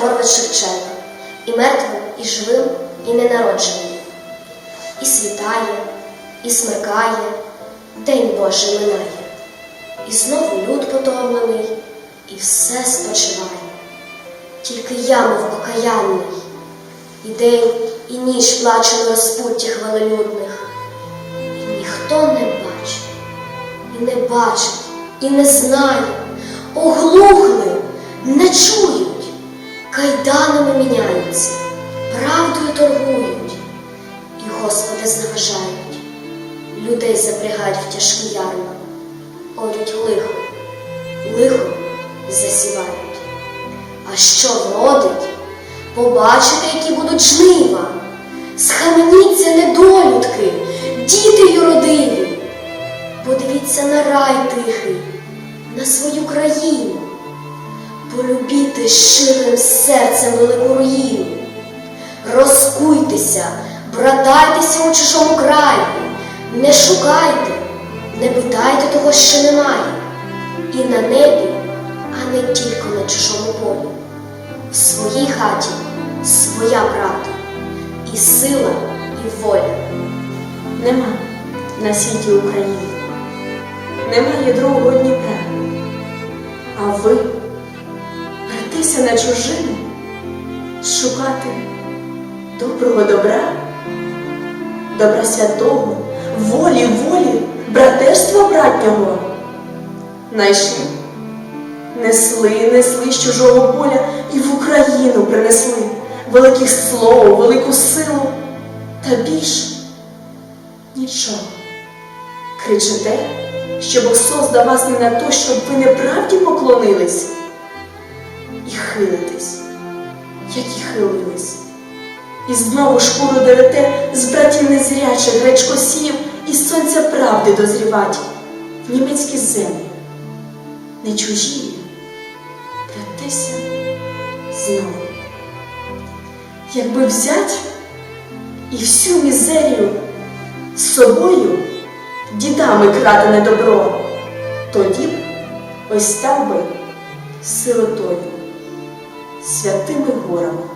Григорович Шевченко, і мертвим, і живим, і ненародженим. І світає, і смеркає, день Божий минає, і знову люд потомлений, і все спочиває. Тільки я, мов покаянний, і день, і ніч плаче на розпуттях велелюдних, і ніхто не бачить, і не бачить, і не знає, оглухли, не чують, кайданами міняються, правдою торгують, і Господи зневажають, людей запрягають в тяжкі ярма, орють лихо, лихо засівають. А що вродить? Побачите, які будуть жнива. Схаменіться, недолюдки, діти юродиві. Подивіться на рай тихий, на свою країну. Полюбіте щирим серцем велику руїну. Розкуйтеся, братайтеся у чужому краї, не шукайте, не питайте того, що немає. І на небі, а не тільки на чужому полі. В своїй хаті своя правда, і сила, і воля. Нема на світі України, немає другого Дніпра. А ви братися на чужину, шукати доброго добра, добра святого, волі, волі, братерства братнього. Найшли, несли, несли з чужого поля і в Україну принесли великих слов, велику силу та більше нічого. Кричите, що Бог создав вас не на то, щоб ви неправді поклонились хилитесь, як і хилились. І знову шкуру дерете з братів незрячих гречкосів і сонця правди дозрівать в німецькі землі. Не чужі, братися знову. Якби взять і всю мізерію з собою дідами крадене добро, тоді б ось став би сиротою, святими горами.